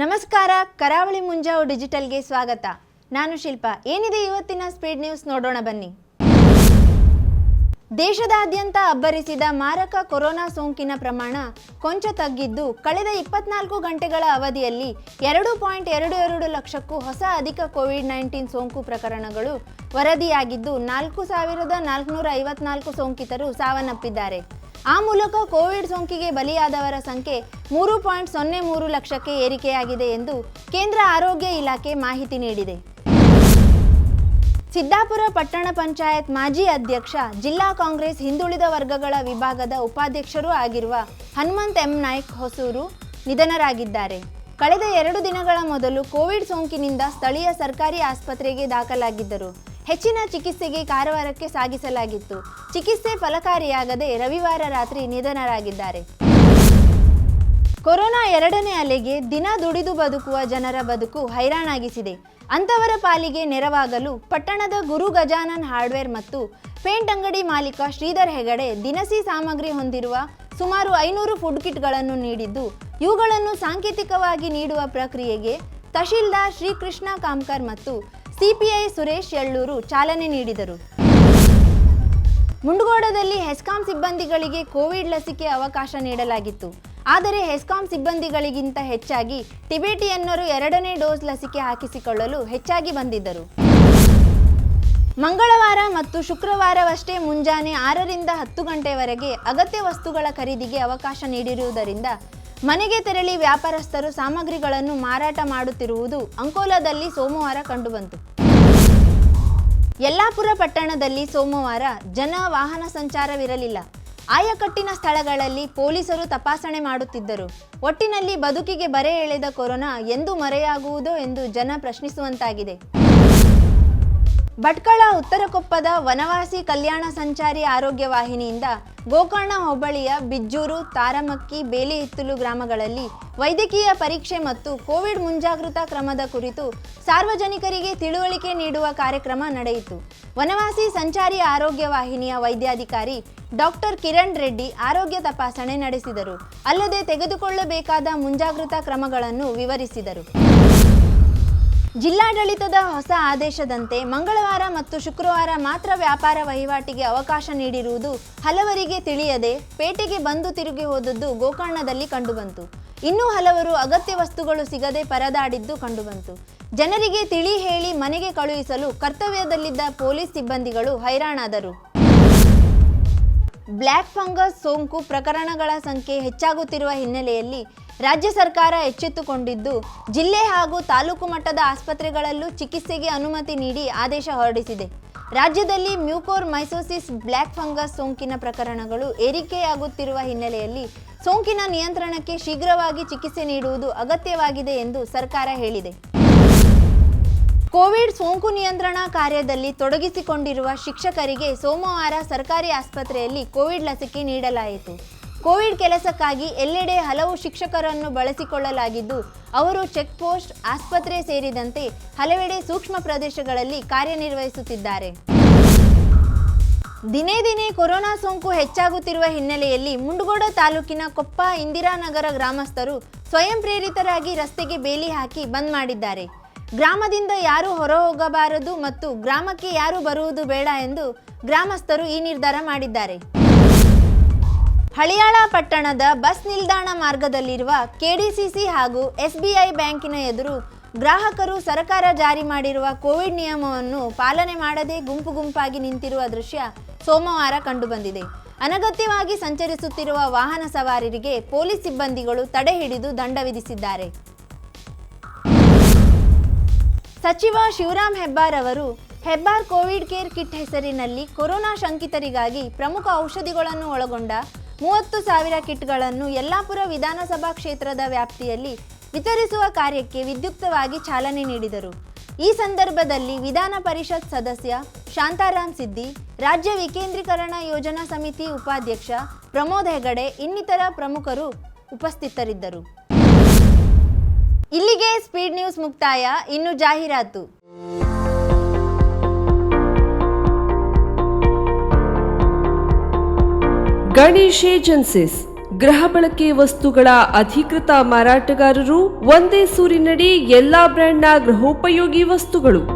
ನಮಸ್ಕಾರ, ಕರಾವಳಿ ಮುಂಜಾವು ಡಿಜಿಟಲ್ಗೆ ಸ್ವಾಗತ. ನಾನು ಶಿಲ್ಪ. ಏನಿದೆ ಇವತ್ತಿನ ಸ್ಪೀಡ್ ನ್ಯೂಸ್ ನೋಡೋಣ ಬನ್ನಿ. ದೇಶದಾದ್ಯಂತ ಅಬ್ಬರಿಸಿದ ಮಾರಕ ಕೊರೋನಾ ಸೋಂಕಿನ ಪ್ರಮಾಣ ಕೊಂಚ ತಗ್ಗಿದ್ದು, ಕಳೆದ ಇಪ್ಪತ್ನಾಲ್ಕು ಗಂಟೆಗಳ ಅವಧಿಯಲ್ಲಿ ಎರಡು ಪಾಯಿಂಟ್ ಎರಡು ಎರಡು ಲಕ್ಷಕ್ಕೂ ಹೊಸ ಅಧಿಕ ಕೋವಿಡ್ ನೈನ್ಟೀನ್ ಸೋಂಕು ಪ್ರಕರಣಗಳು ವರದಿಯಾಗಿದ್ದು, ನಾಲ್ಕು ಸಾವಿರದ ನಾಲ್ಕುನೂರ ಐವತ್ನಾಲ್ಕು ಸೋಂಕಿತರು ಸಾವನ್ನಪ್ಪಿದ್ದಾರೆ. ಆ ಮೂಲಕ ಕೋವಿಡ್ ಸೋಂಕಿಗೆ ಬಲಿಯಾದವರ ಸಂಖ್ಯೆ ಮೂರು ಪಾಯಿಂಟ್ ಸೊನ್ನೆ ಮೂರು ಲಕ್ಷಕ್ಕೆ ಏರಿಕೆಯಾಗಿದೆ ಎಂದು ಕೇಂದ್ರ ಆರೋಗ್ಯ ಇಲಾಖೆ ಮಾಹಿತಿ ನೀಡಿದೆ. ಸಿದ್ದಾಪುರ ಪಟ್ಟಣ ಪಂಚಾಯತ್ ಮಾಜಿ ಅಧ್ಯಕ್ಷ, ಜಿಲ್ಲಾ ಕಾಂಗ್ರೆಸ್ ಹಿಂದುಳಿದ ವರ್ಗಗಳ ವಿಭಾಗದ ಉಪಾಧ್ಯಕ್ಷರೂ ಆಗಿರುವ ಹನುಮಂತ್ ಎಂ ನಾಯ್ಕ್ ಹೊಸೂರು ನಿಧನರಾಗಿದ್ದಾರೆ. ಕಳೆದ ಎರಡು ದಿನಗಳ ಮೊದಲು ಕೋವಿಡ್ ಸೋಂಕಿನಿಂದ ಸ್ಥಳೀಯ ಸರ್ಕಾರಿ ಆಸ್ಪತ್ರೆಗೆ ದಾಖಲಾಗಿದ್ದರು. ಹೆಚ್ಚಿನ ಚಿಕಿತ್ಸೆಗೆ ಕಾರವಾರಕ್ಕೆ ಸಾಗಿಸಲಾಗಿತ್ತು. ಚಿಕಿತ್ಸೆ ಫಲಕಾರಿಯಾಗದೆ ರವಿವಾರ ರಾತ್ರಿ ನಿಧನರಾಗಿದ್ದಾರೆ. ಕೊರೋನಾ ಎರಡನೇ ಅಲೆಗೆ ದಿನ ದುಡಿದು ಬದುಕುವ ಜನರ ಬದುಕು ಹೈರಾಣಾಗಿಸಿದೆ. ಅಂತವರ ಪಾಲಿಗೆ ನೆರವಾಗಲು ಪಟ್ಟಣದ ಗುರು ಗಜಾನನ್ ಹಾರ್ಡ್ವೇರ್ ಮತ್ತು ಪೇಂಟ್ ಅಂಗಡಿ ಮಾಲೀಕ ಶ್ರೀಧರ್ ಹೆಗಡೆ ದಿನಸಿ ಸಾಮಗ್ರಿ ಹೊಂದಿರುವ ಸುಮಾರು ಐನೂರು ಫುಡ್ ಕಿಟ್ಗಳನ್ನು ನೀಡಿದ್ದು, ಇವುಗಳನ್ನು ಸಾಂಕೇತಿಕವಾಗಿ ನೀಡುವ ಪ್ರಕ್ರಿಯೆಗೆ ತಹಶೀಲ್ದಾರ್ ಶ್ರೀಕೃಷ್ಣ ಕಾಮ್ಕರ್ ಮತ್ತು ಸಿಪಿಐ ಸುರೇಶ್ ಯಳ್ಳೂರು ಚಾಲನೆ ನೀಡಿದರು. ಮುಂಡಗೋಡದಲ್ಲಿ ಹೆಸ್ಕಾಂ ಸಿಬ್ಬಂದಿಗಳಿಗೆ ಕೋವಿಡ್ ಲಸಿಕೆ ಅವಕಾಶ ನೀಡಲಾಗಿತ್ತು. ಆದರೆ ಹೆಸ್ಕಾಂ ಸಿಬ್ಬಂದಿಗಳಿಗಿಂತ ಹೆಚ್ಚಾಗಿ ಟಿಬೇಟಿಯನ್ನರು ಎರಡನೇ ಡೋಸ್ ಲಸಿಕೆ ಹಾಕಿಸಿಕೊಳ್ಳಲು ಹೆಚ್ಚಾಗಿ ಬಂದಿದ್ದರು. ಮಂಗಳವಾರ ಮತ್ತು ಶುಕ್ರವಾರವಷ್ಟೇ ಮುಂಜಾನೆ ಆರರಿಂದ ಹತ್ತು ಗಂಟೆವರೆಗೆ ಅಗತ್ಯ ವಸ್ತುಗಳ ಖರೀದಿಗೆ ಅವಕಾಶ ನೀಡಿರುವುದರಿಂದ ಮನೆಗೆ ತೆರಳಿ ವ್ಯಾಪಾರಸ್ಥರು ಸಾಮಗ್ರಿಗಳನ್ನು ಮಾರಾಟ ಮಾಡುತ್ತಿರುವುದು ಅಂಕೋಲಾದಲ್ಲಿ ಸೋಮವಾರ ಕಂಡುಬಂತು. ಯಲ್ಲಾಪುರ ಪಟ್ಟಣದಲ್ಲಿ ಸೋಮವಾರ ಜನ ವಾಹನ ಸಂಚಾರವಿರಲಿಲ್ಲ. ಆಯಕಟ್ಟಿನ ಸ್ಥಳಗಳಲ್ಲಿ ಪೊಲೀಸರು ತಪಾಸಣೆ ಮಾಡುತ್ತಿದ್ದರು. ಒಟ್ಟಿನಲ್ಲಿ ಬದುಕಿಗೆ ಬರೆ ಎಳೆದ ಕೊರೋನಾ ಎಂದು ಮರೆಯಾಗುವುದೋ ಎಂದು ಜನ ಪ್ರಶ್ನಿಸುವಂತಾಗಿದೆ. ಭಟ್ಕಳ ಉತ್ತರಕೊಪ್ಪದ ವನವಾಸಿ ಕಲ್ಯಾಣ ಸಂಚಾರಿ ಆರೋಗ್ಯ ವಾಹಿನಿಯಿಂದ ಗೋಕರ್ಣ ಹೋಬಳಿಯ ಬಿಜ್ಜೂರು, ತಾರಮಕ್ಕಿ ಬೇಲಿಹಿತ್ತಲು ಗ್ರಾಮಗಳಲ್ಲಿ ವೈದ್ಯಕೀಯ ಪರೀಕ್ಷೆ ಮತ್ತು ಕೋವಿಡ್ ಮುಂಜಾಗೃತಾ ಕ್ರಮದ ಕುರಿತು ಸಾರ್ವಜನಿಕರಿಗೆ ತಿಳುವಳಿಕೆ ನೀಡುವ ಕಾರ್ಯಕ್ರಮ ನಡೆಯಿತು. ವನವಾಸಿ ಸಂಚಾರಿ ಆರೋಗ್ಯ ವಾಹಿನಿಯ ವೈದ್ಯಾಧಿಕಾರಿ ಡಾಕ್ಟರ್ ಕಿರಣ್ ರೆಡ್ಡಿ ಆರೋಗ್ಯ ತಪಾಸಣೆ ನಡೆಸಿದರು. ಅಲ್ಲದೆ ತೆಗೆದುಕೊಳ್ಳಬೇಕಾದ ಮುಂಜಾಗೃತಾ ಕ್ರಮಗಳನ್ನು ವಿವರಿಸಿದರು. ಜಿಲ್ಲಾಡಳಿತದ ಹೊಸ ಆದೇಶದಂತೆ ಮಂಗಳವಾರ ಮತ್ತು ಶುಕ್ರವಾರ ಮಾತ್ರ ವ್ಯಾಪಾರ ವಹಿವಾಟಿಗೆ ಅವಕಾಶ ನೀಡಿರುವುದು ಹಲವರಿಗೆ ತಿಳಿಯದೆ ಪೇಟೆಗೆ ಬಂದು ತಿರುಗಿ ಹೋದದ್ದು ಗೋಕರ್ಣದಲ್ಲಿ ಕಂಡುಬಂತು. ಇನ್ನೂ ಹಲವರು ಅಗತ್ಯ ವಸ್ತುಗಳು ಸಿಗದೆ ಪರದಾಡಿದ್ದು ಕಂಡುಬಂತು. ಜನರಿಗೆ ತಿಳಿ ಹೇಳಿ ಮನೆಗೆ ಕಳುಹಿಸಲು ಕರ್ತವ್ಯದಲ್ಲಿದ್ದ ಪೊಲೀಸ್ ಸಿಬ್ಬಂದಿಗಳು ಹೈರಾಣಾದರು. ಬ್ಲ್ಯಾಕ್ ಫಂಗಸ್, ಸೋಂಕು ಪ್ರಕರಣಗಳ ಸಂಖ್ಯೆ ಹೆಚ್ಚಾಗುತ್ತಿರುವ ಹಿನ್ನೆಲೆಯಲ್ಲಿ ರಾಜ್ಯ ಸರ್ಕಾರ ಎಚ್ಚೆತ್ತುಕೊಂಡಿದ್ದು, ಜಿಲ್ಲೆ ಹಾಗೂ ತಾಲೂಕು ಮಟ್ಟದ ಆಸ್ಪತ್ರೆಗಳಲ್ಲೂ ಚಿಕಿತ್ಸೆಗೆ ಅನುಮತಿ ನೀಡಿ ಆದೇಶ ಹೊರಡಿಸಿದೆ. ರಾಜ್ಯದಲ್ಲಿ ಮ್ಯೂಕೋರ್ ಮೈಸೋಸಿಸ್ ಬ್ಲ್ಯಾಕ್ ಫಂಗಸ್ ಸೋಂಕಿನ ಪ್ರಕರಣಗಳು ಏರಿಕೆಯಾಗುತ್ತಿರುವ ಹಿನ್ನೆಲೆಯಲ್ಲಿ ಸೋಂಕಿನ ನಿಯಂತ್ರಣಕ್ಕೆ ಶೀಘ್ರವಾಗಿ ಚಿಕಿತ್ಸೆ ನೀಡುವುದು ಅಗತ್ಯವಾಗಿದೆ ಎಂದು ಸರ್ಕಾರ ಹೇಳಿದೆ. ಕೋವಿಡ್ ಸೋಂಕು ನಿಯಂತ್ರಣ ಕಾರ್ಯದಲ್ಲಿ ತೊಡಗಿಸಿಕೊಂಡಿರುವ ಶಿಕ್ಷಕರಿಗೆ ಸೋಮವಾರ ಸರ್ಕಾರಿ ಆಸ್ಪತ್ರೆಯಲ್ಲಿ ಕೋವಿಡ್ ಲಸಿಕೆ ನೀಡಲಾಯಿತು. ಕೋವಿಡ್ ಕೆಲಸಕ್ಕಾಗಿ ಎಲ್ಲೆಡೆ ಹಲವು ಶಿಕ್ಷಕರನ್ನು ಬಳಸಿಕೊಳ್ಳಲಾಗಿದ್ದು, ಅವರು ಚೆಕ್ ಪೋಸ್ಟ್, ಆಸ್ಪತ್ರೆ ಸೇರಿದಂತೆ ಹಲವೆಡೆ ಸೂಕ್ಷ್ಮ ಪ್ರದೇಶಗಳಲ್ಲಿ ಕಾರ್ಯನಿರ್ವಹಿಸುತ್ತಿದ್ದಾರೆ. ದಿನೇ ದಿನೇ ಕೊರೋನಾ ಸೋಂಕು ಹೆಚ್ಚಾಗುತ್ತಿರುವ ಹಿನ್ನೆಲೆಯಲ್ಲಿ ಮುಂಡಗೋಡ ತಾಲೂಕಿನ ಕೊಪ್ಪ ಇಂದಿರಾನಗರ ಗ್ರಾಮಸ್ಥರು ಸ್ವಯಂ ಪ್ರೇರಿತರಾಗಿ ರಸ್ತೆಗೆ ಬೇಲಿ ಹಾಕಿ ಬಂದ್ ಮಾಡಿದ್ದಾರೆ. ಗ್ರಾಮದಿಂದ ಯಾರು ಹೊರ ಹೋಗಬಾರದು ಮತ್ತು ಗ್ರಾಮಕ್ಕೆ ಯಾರು ಬರುವುದು ಬೇಡ ಎಂದು ಗ್ರಾಮಸ್ಥರು ಈ ನಿರ್ಧಾರ ಮಾಡಿದ್ದಾರೆ. ಹಳಿಯಾಳ ಪಟ್ಟಣದ ಬಸ್ ನಿಲ್ದಾಣ ಮಾರ್ಗದಲ್ಲಿರುವ ಕೆಡಿಸಿಸಿ ಹಾಗೂ ಎಸ್ಬಿಐ ಬ್ಯಾಂಕಿನ ಎದುರು ಗ್ರಾಹಕರು ಸರ್ಕಾರ ಜಾರಿ ಮಾಡಿರುವ ಕೋವಿಡ್ ನಿಯಮವನ್ನು ಪಾಲನೆ ಮಾಡದೆ ಗುಂಪು ಗುಂಪಾಗಿ ನಿಂತಿರುವ ದೃಶ್ಯ ಸೋಮವಾರ ಕಂಡುಬಂದಿದೆ. ಅನಗತ್ಯವಾಗಿ ಸಂಚರಿಸುತ್ತಿರುವ ವಾಹನ ಸವಾರರಿಗೆ ಪೊಲೀಸ್ ಸಿಬ್ಬಂದಿಗಳು ತಡೆ ಹಿಡಿದು ದಂಡ ವಿಧಿಸಿದ್ದಾರೆ. ಸಚಿವ ಶಿವರಾಮ್ ಹೆಬ್ಬಾರ್ ಅವರು ಹೆಬ್ಬಾರ್ ಕೋವಿಡ್ ಕೇರ್ ಕಿಟ್ ಹೆಸರಿನಲ್ಲಿ ಕೊರೋನಾ ಶಂಕಿತರಿಗಾಗಿ ಪ್ರಮುಖ ಔಷಧಿಗಳನ್ನು ಒಳಗೊಂಡ ಮೂವತ್ತು ಸಾವಿರ ಕಿಟ್ಗಳನ್ನು ಯಲ್ಲಾಪುರ ವಿಧಾನಸಭಾ ಕ್ಷೇತ್ರದ ವ್ಯಾಪ್ತಿಯಲ್ಲಿ ವಿತರಿಸುವ ಕಾರ್ಯಕ್ಕೆ ವಿದ್ಯುಕ್ತವಾಗಿ ಚಾಲನೆ ನೀಡಿದರು. ಈ ಸಂದರ್ಭದಲ್ಲಿ ವಿಧಾನ ಪರಿಷತ್ ಸದಸ್ಯ ಶಾಂತಾರಾಮ್ ಸಿದ್ದಿ, ರಾಜ್ಯ ವಿಕೇಂದ್ರೀಕರಣ ಯೋಜನಾ ಸಮಿತಿ ಉಪಾಧ್ಯಕ್ಷ ಪ್ರಮೋದ್ ಹೆಗಡೆ ಇನ್ನಿತರ ಪ್ರಮುಖರು ಉಪಸ್ಥಿತರಿದ್ದರು. ಇಲ್ಲಿಗೆ ಸ್ಪೀಡ್ ನ್ಯೂಸ್ ಮುಕ್ತಾಯ. ಇನ್ನು ಜಾಹೀರಾತು. ಗಣೇಶ್ ಏಜೆನ್ಸಿಸ್. ಗೃಹ ಬಳಕೆ ವಸ್ತುಗಳ ಅಧಿಕೃತ ಮಾರಾಟಗಾರರು ಒಂದೇ ಸೂರಿನಡಿ ಎಲ್ಲಾ ಬ್ರ್ಯಾಂಡ್ನ ಗೃಹೋಪಯೋಗಿ ವಸ್ತುಗಳು.